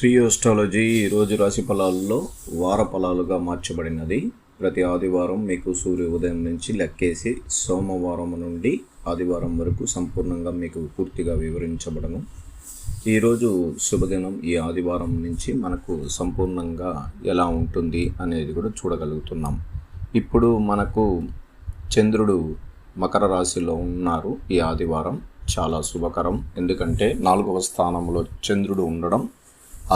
Shri astrology ఈరోజు రాశి ఫలాల్లో వార ఫలాలుగా మార్చబడినది. ప్రతి ఆదివారం మీకు సూర్య ఉదయం నుంచి లెక్కేసి సోమవారం నుండి ఆదివారం వరకు సంపూర్ణంగా మీకు పూర్తిగా వివరించబడను. ఈరోజు శుభదినం. ఈ ఆదివారం నుంచి మనకు సంపూర్ణంగా ఎలా ఉంటుంది అనేది కూడా చూడగలుగుతున్నాం. ఇప్పుడు మనకు చంద్రుడు మకర రాశిలో ఉన్నారు. ఈ ఆదివారం చాలా శుభకరం. ఎందుకంటే నాలుగవ స్థానంలో చంద్రుడు ఉండడం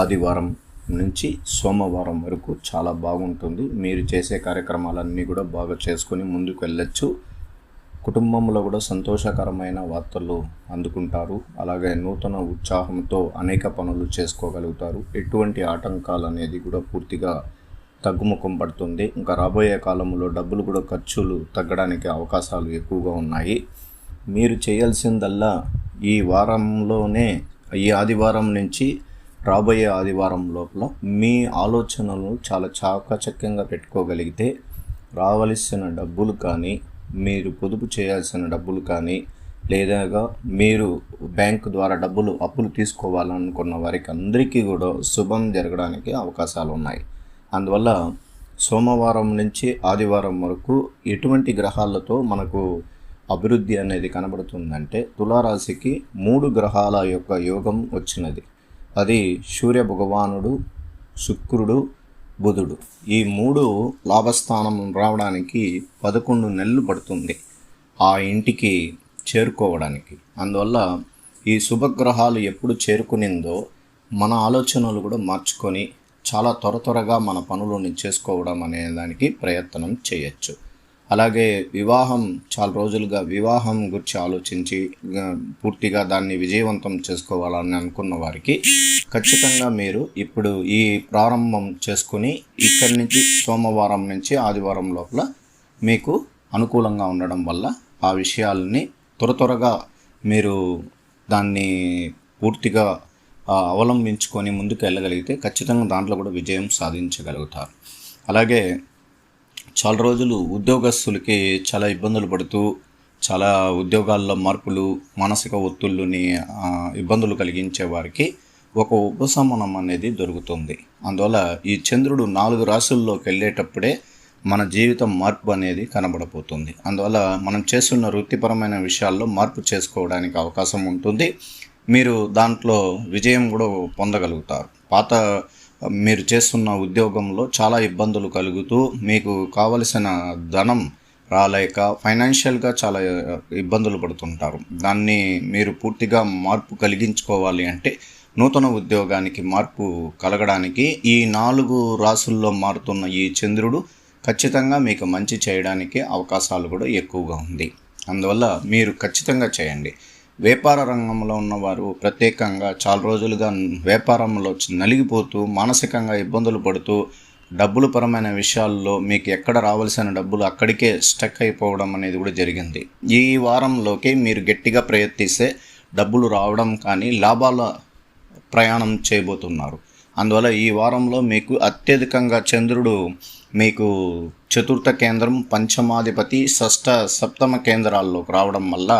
ఆదివారం నుంచి సోమవారం వరకు చాలా బాగుంటుంది. మీరు చేసే కార్యక్రమాలన్నీ కూడా బాగా చేసుకొని ముందుకు వెళ్ళొచ్చు. కుటుంబంలో కూడా సంతోషకరమైన వార్తలు అందుకుంటారు. అలాగే నూతన ఉత్సాహంతో అనేక పనులు చేసుకోగలుగుతారు. ఎటువంటి ఆటంకాలు అనేది కూడా పూర్తిగా తగ్గుముఖం పడుతుంది. ఇంకా రాబోయే కాలంలో డబ్బులు కూడా ఖర్చులు తగ్గడానికి అవకాశాలు ఎక్కువగా ఉన్నాయి. మీరు చేయాల్సిందల్లా ఈ వారంలోనే ఈ ఆదివారం నుంచి రాబోయే ఆదివారం లోపల మీ ఆలోచనలు చాలా చాకచక్యంగా పెట్టుకోగలిగితే రావలసిన డబ్బులు కానీ మీరు పొదుపు చేయాల్సిన డబ్బులు కానీ లేదా మీరు బ్యాంకు ద్వారా డబ్బులు అప్పులు తీసుకోవాలనుకున్న వారికి అందరికీ కూడా శుభం జరగడానికి అవకాశాలు ఉన్నాయి. అందువల్ల సోమవారం నుంచి ఆదివారం వరకు ఎటువంటి గ్రహాలతో మనకు అభివృద్ధి అనేది కనబడుతుందంటే తులారాశికి మూడు గ్రహాల యొక్క యోగం వచ్చినది. అది సూర్య భగవానుడు శుక్రుడు బుధుడు. ఈ మూడు లాభస్థానం రావడానికి పదకొండు నెలలు పడుతుంది ఆ ఇంటికి చేరుకోవడానికి. అందువల్ల ఈ శుభగ్రహాలు ఎప్పుడు చేరుకునిందో మన ఆలోచనలు కూడా మార్చుకొని చాలా త్వర త్వరగా మన పనులను చేసుకోవడం అనే దానికి ప్రయత్నం చేయొచ్చు. అలాగే వివాహం చాలా రోజులుగా వివాహం గురించి ఆలోచించి పూర్తిగా దాన్ని విజయవంతం చేసుకోవాలని అనుకున్న వారికి ఖచ్చితంగా మీరు ఇప్పుడు ఈ ప్రారంభం చేసుకుని ఇక్కడి నుంచి సోమవారం నుంచి ఆదివారం లోపల మీకు అనుకూలంగా ఉండడం వల్ల ఆ విషయాలని త్వర త్వరగా మీరు దాన్ని పూర్తిగా అవలంబించుకొని ముందుకు వెళ్ళగలిగితే ఖచ్చితంగా దాంట్లో కూడా విజయం సాధించగలుగుతారు. అలాగే చాలా రోజులు ఉద్యోగస్తులకి చాలా ఇబ్బందులు పడుతూ చాలా ఉద్యోగాల్లో మార్పులు మానసిక ఒత్తుళ్ళుని ఇబ్బందులు కలిగించే వారికి ఒక ఉపశమనం అనేది దొరుకుతుంది. అందువల్ల ఈ చంద్రుడు నాలుగు రాశుల్లోకి వెళ్ళేటప్పుడే మన జీవితం మార్పు అనేది కనబడబోతుంది. అందువల్ల మనం చేస్తున్న వృత్తిపరమైన విషయాల్లో మార్పు చేసుకోవడానికి అవకాశం ఉంటుంది. మీరు దాంట్లో విజయం కూడా పొందగలుగుతారు. పాత మీరు చేస్తున్న ఉద్యోగంలో చాలా ఇబ్బందులు కలుగుతూ మీకు కావలసిన ధనం రాలేక ఫైనాన్షియల్గా చాలా ఇబ్బందులు పడుతుంటారు. దాన్ని మీరు పూర్తిగా మార్పు కలిగించుకోవాలి అంటే నూతన ఉద్యోగానికి మార్పు కలగడానికి ఈ నాలుగు రాసుల్లో మారుతున్న ఈ చంద్రుడు ఖచ్చితంగా మీకు మంచి చేయడానికి అవకాశాలు కూడా ఎక్కువగా ఉంది. అందువల్ల మీరు ఖచ్చితంగా చేయండి. వ్యాపార రంగంలో ఉన్నవారు ప్రత్యేకంగా చాలా రోజులుగా వ్యాపారంలో నలిగిపోతూ మానసికంగా ఇబ్బందులు పడుతూ డబ్బులు పరమైన విషయాల్లో మీకు ఎక్కడ రావాల్సిన డబ్బులు అక్కడికే స్టక్ అయిపోవడం అనేది కూడా జరిగింది. ఈ వారంలోకి మీరు గట్టిగా ప్రయత్నిస్తే డబ్బులు రావడం కానీ లాభాల ప్రయాణం చేయబోతున్నారు. అందువల్ల ఈ వారంలో మీకు అత్యధికంగా చంద్రుడు మీకు చతుర్థ కేంద్రం పంచమాధిపతి షష్ఠ సప్తమ కేంద్రాల్లోకి రావడం వల్ల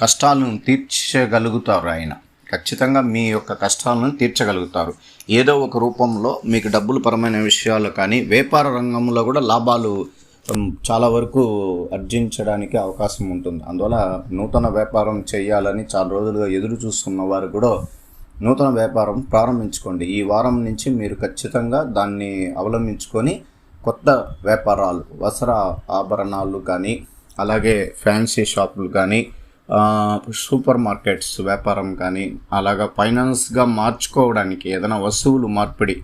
కష్టాలను తీర్చగలుగుతారు ఆయన. ఖచ్చితంగా మీ యొక్క కష్టాలను తీర్చగలుగుతారు. ఏదో ఒక రూపంలో మీకు డబ్బులు పరమైన విషయాలు కానీ వ్యాపార రంగంలో కూడా లాభాలు చాలా వరకు ఆర్జించడానికి అవకాశం ఉంటుంది. అందువల్ల నూతన వ్యాపారం చేయాలని చాలా రోజులుగా ఎదురు చూస్తున్న వారు కూడా నూతన వ్యాపారం ప్రారంభించుకోండి. ఈ వారం నుంచి మీరు ఖచ్చితంగా దాన్ని అవలంబించుకొని కొత్త వ్యాపారాలు వస్త్ర ఆభరణాలు కానీ అలాగే ఫ్యాన్సీ షాపులు కానీ సూపర్ మార్కెట్స్ వ్యాపారం కానీ అలాగా ఫైనాన్స్గా మార్చుకోవడానికి ఏదైనా వస్తువులు మార్పిడి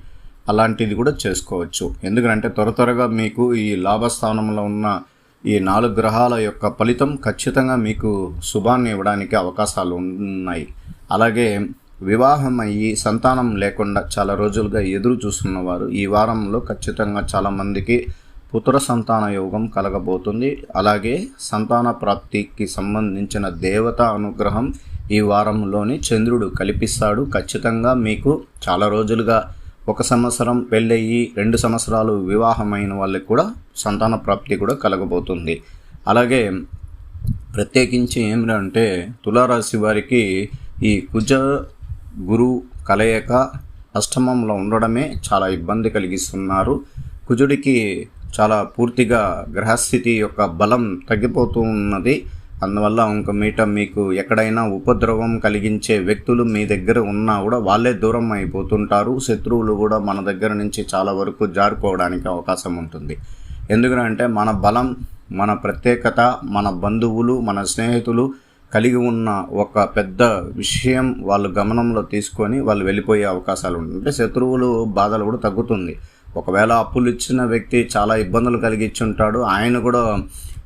అలాంటిది కూడా చేసుకోవచ్చు. ఎందుకంటే త్వర త్వరగా మీకు ఈ లాభస్థానంలో ఉన్న ఈ నాలుగు గ్రహాల యొక్క ఫలితం ఖచ్చితంగా మీకు శుభాన్ని ఇవ్వడానికి అవకాశాలు ఉన్నాయి. అలాగే వివాహం అయ్యి సంతానం లేకుండా చాలా రోజులుగా ఎదురు చూస్తున్నవారు ఈ వారంలో ఖచ్చితంగా చాలామందికి పుత్ర సంతాన యోగం కలగబోతుంది. అలాగే సంతాన ప్రాప్తికి సంబంధించిన దేవత అనుగ్రహం ఈ వారంలోని చంద్రుడు కల్పిస్తాడు. ఖచ్చితంగా మీకు చాలా రోజులుగా ఒక సంవత్సరం పెళ్ళయ్యి రెండు సంవత్సరాలు వివాహమైన వాళ్ళకి కూడా సంతాన ప్రాప్తి కూడా కలగబోతుంది. అలాగే ప్రత్యేకించి ఏమిటంటే తులారాశి వారికి ఈ కుజ గురు కలయిక అష్టమంలో ఉండడమే చాలా ఇబ్బంది కలిగిస్తున్నారు. కుజుడికి చాలా పూర్తిగా గ్రహస్థితి యొక్క బలం తగ్గిపోతూ ఉన్నది. అందువల్ల ఇంక మీట మీకు ఎక్కడైనా ఉపద్రవం కలిగించే వ్యక్తులు మీ దగ్గర ఉన్నా కూడా వాళ్ళే దూరం అయిపోతుంటారు. శత్రువులు కూడా మన దగ్గర నుంచి చాలా వరకు జారుకోవడానికి అవకాశం ఉంటుంది. ఎందుకంటే మన బలం మన ప్రత్యేకత మన బంధువులు మన స్నేహితులు కలిగి ఉన్న ఒక పెద్ద విషయం వాళ్ళు గమనంలో తీసుకొని వాళ్ళు వెళ్ళిపోయే అవకాశాలు ఉంటాయి. అంటే శత్రువులు బాధలు కూడా తగ్గుతుంది. ఒకవేళ అప్పులు ఇచ్చిన వ్యక్తి చాలా ఇబ్బందులు కలిగించి ఉంటాడు ఆయన కూడా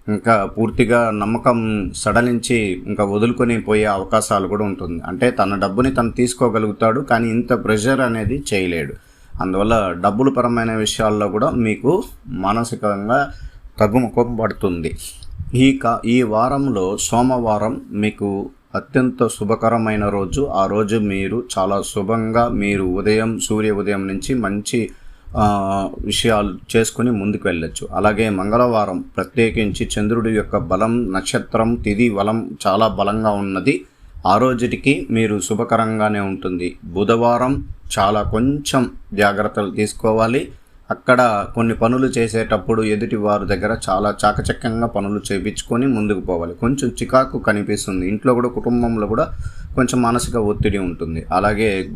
ఇంకా పూర్తిగా నమ్మకం సడలించి ఇంకా వదులుకొని పోయే అవకాశాలు కూడా ఉంటుంది. అంటే తన డబ్బుని తను తీసుకోగలుగుతాడు కానీ ఇంత ప్రెషర్ అనేది చేయలేడు. అందువల్ల డబ్బుల పరమైన విషయాల్లో కూడా మీకు మానసికంగా తగ్గుముఖం పడుతుంది. ఈ కా ఈ వారంలో సోమవారం మీకు అత్యంత శుభకరమైన రోజు. ఆ రోజు మీరు చాలా శుభంగా మీరు ఉదయం సూర్య ఉదయం నుంచి మంచి విషయాలు చేసుకుని ముందుకు వెళ్ళొచ్చు అలాగే మంగళవారం ప్రత్యేకించి చంద్రుడి యొక్క బలం నక్షత్రం తిది బలం చాలా బలంగా ఉన్నది. ఆ రోజుటికి మీరు శుభకరంగానే ఉంటుంది. బుధవారం చాలా కొంచెం జాగ్రత్తలు తీసుకోవాలి. అక్కడ కొన్ని పనులు చేసేటప్పుడు ఎదుటి వారి దగ్గర చాలా చాకచక్యంగా పనులు చేయించుకొని ముందుకు పోవాలి. కొంచెం చికాకు కనిపిస్తుంది. ఇంట్లో కూడా కుటుంబంలో కూడా కొంచెం మానసిక ఒత్తిడి ఉంటుంది. అలాగే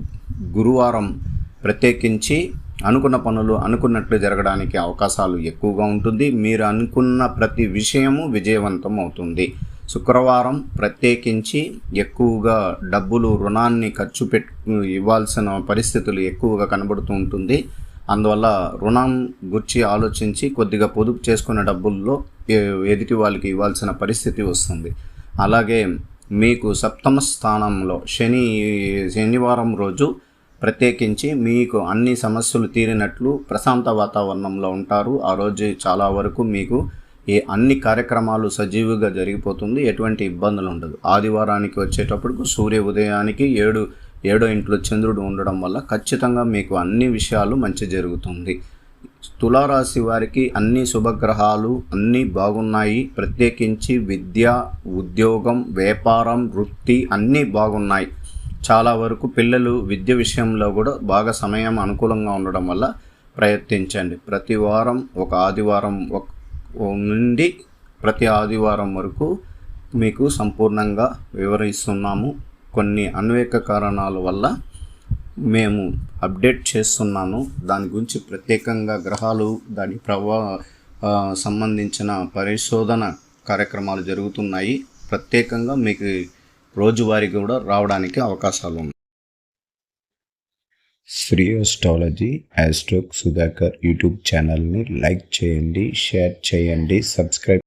గురువారం ప్రత్యేకించి అనుకున్న పనులు అనుకున్నట్లు జరగడానికి అవకాశాలు ఎక్కువగా ఉంటుంది. మీరు అనుకున్న ప్రతి విషయము విజయవంతం అవుతుంది. శుక్రవారం ప్రత్యేకించి ఎక్కువగా డబ్బులు రుణాన్ని ఖర్చు పెట్టు ఇవ్వాల్సిన పరిస్థితులు ఎక్కువగా కనబడుతూ ఉంటుంది. అందువల్ల రుణం గుర్చి ఆలోచించి కొద్దిగా పొదుపు చేసుకున్న డబ్బుల్లో ఎదుటి వాళ్ళకి ఇవ్వాల్సిన పరిస్థితి వస్తుంది. అలాగే మీకు సప్తమ స్థానంలో శని శనివారం రోజు ప్రత్యేకించి మీకు అన్ని సమస్యలు తీరినట్లు ప్రశాంత వాతావరణంలో ఉంటారు. ఆ రోజు చాలా వరకు మీకు ఈ అన్ని కార్యక్రమాలు సజీవుగా జరిగిపోతుంది. ఎటువంటి ఇబ్బందులు ఉండదు. ఆదివారానికి వచ్చేటప్పటికి సూర్య ఉదయానికి ఏడు ఏడో ఇంట్లో చంద్రుడు ఉండడం వల్ల ఖచ్చితంగా మీకు అన్ని విషయాలు మంచి జరుగుతుంది. తులారాశి వారికి అన్ని శుభగ్రహాలు అన్నీ బాగున్నాయి. ప్రత్యేకించి విద్య ఉద్యోగం వ్యాపారం వృత్తి అన్నీ బాగున్నాయి. చాలా వరకు పిల్లలు విద్య విషయంలో కూడా బాగా సమయం అనుకూలంగా ఉండడం వల్ల ప్రయత్నించండి. ప్రతి వారం ఒక ఆదివారం ఒక నుండి ప్రతి ఆదివారం వరకు మీకు సంపూర్ణంగా వివరిస్తున్నాము. కొన్ని అన్వేక కారణాల వల్ల మేము అప్డేట్ చేస్తున్నాను. దాని గురించి ప్రత్యేకంగా గ్రహాలు దాని ప్రభా సంబంధించిన పరిశోధన కార్యక్రమాలు జరుగుతున్నాయి. ప్రత్యేకంగా మీకు రోజువారీ కూడా రావడానికి అవకాశాలు ఉన్నాయి. శ్రీ అస్ట్రాలజీ యాస్ట్రోక్ సుధాకర్ యూట్యూబ్ ఛానల్ని లైక్ చేయండి షేర్ చేయండి సబ్స్క్రైబ్